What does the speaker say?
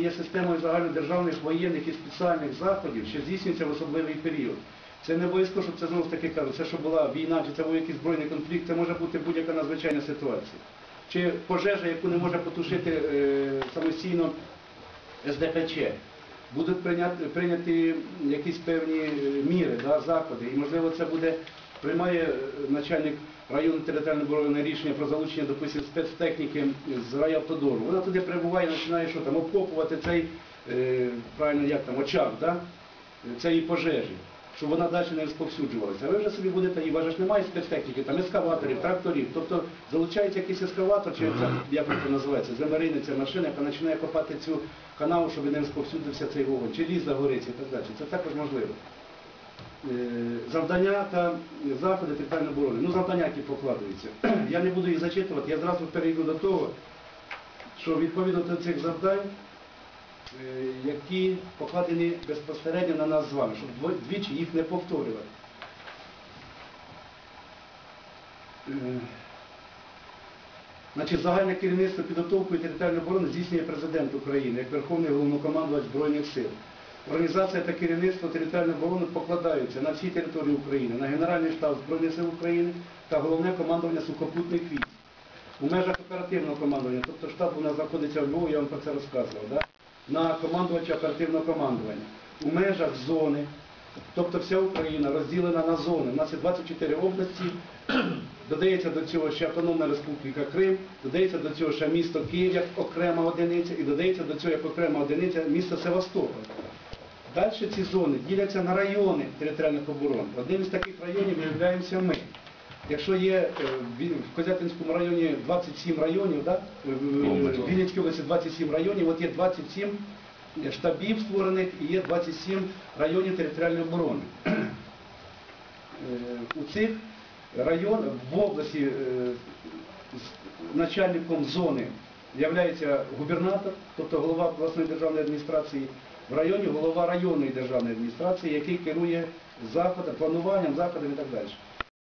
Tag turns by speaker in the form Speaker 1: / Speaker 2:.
Speaker 1: Є системою загальнодержавних воєнних і спеціальних заходів, що здійснюється в особливий період. Це не обов'язково, щоб це знову ж таки кажу, це що була війна, чи це був якийсь збройний конфлікт, це може бути будь-яка надзвичайна ситуація. Чи пожежа, яку не може потушити е, самостійно СДКЧ. Будуть прийняти, прийняті якісь певні е, міри, да, заходи. І можливо це буде, приймає е, начальник районної територіальної оборони рішення про залучення, допустим, спецтехніки з райавтодору. Вона туди прибуває, починає що там, обкопувати цей, е, правильно, як там, очаг, да? цієї пожежі, щоб вона далі не розповсюджувалася. А ви вже собі будете, і вважаєш, немає спецтехніки, там ескаваторів, тракторів. Тобто залучається якийсь ескаватор, чи це, як це називається, землерийниця машина, яка починає копати цю канаву, щоб не розповсюдився цей вогонь, чи ліс загориться і так далі. Це також можливо. Е, Завдання та заходи територіальної оборони. Ну, завдання, які покладаються. Я не буду їх зачитувати, я зразу перейду до того, що відповідно до цих завдань, е, які покладені безпосередньо на нас з вами, щоб двічі їх не повторювати. Е, Значить, загальне керівництво підготовкою територіальної оборони здійснює президент України як Верховний головнокомандувач Збройних сил. Організація та керівництво територіальної оборони покладаються на всій території України, на Генеральний штаб Збройних сил України та головне командування сухопутних військ. У межах оперативного командування, тобто штаб у нас знаходиться в Львові, я вам про це розказував, да? на командувача оперативного командування. У межах зони, тобто вся Україна розділена на зони. У нас є 24 області, додається до цього ще Автономна Республіка Крим, додається до цього ще місто Київ як окрема одиниця, і додається до цього як окрема одиниця місто Севастополь. Далі ці зони діляться на райони територіальних оборон. Одним із таких районів являємося ми. Якщо є е, в Козятинському районі 27 районів, да? в- в Вінницькій області 27 районів, от є 27 штабів створених і є 27 районів територіальної оборони. Е, У цих районах в області е, начальником зони являється губернатор, тобто голова обласної державної адміністрації, в районі голова районної державної адміністрації, який керує заходом, плануванням, заходів і так далі.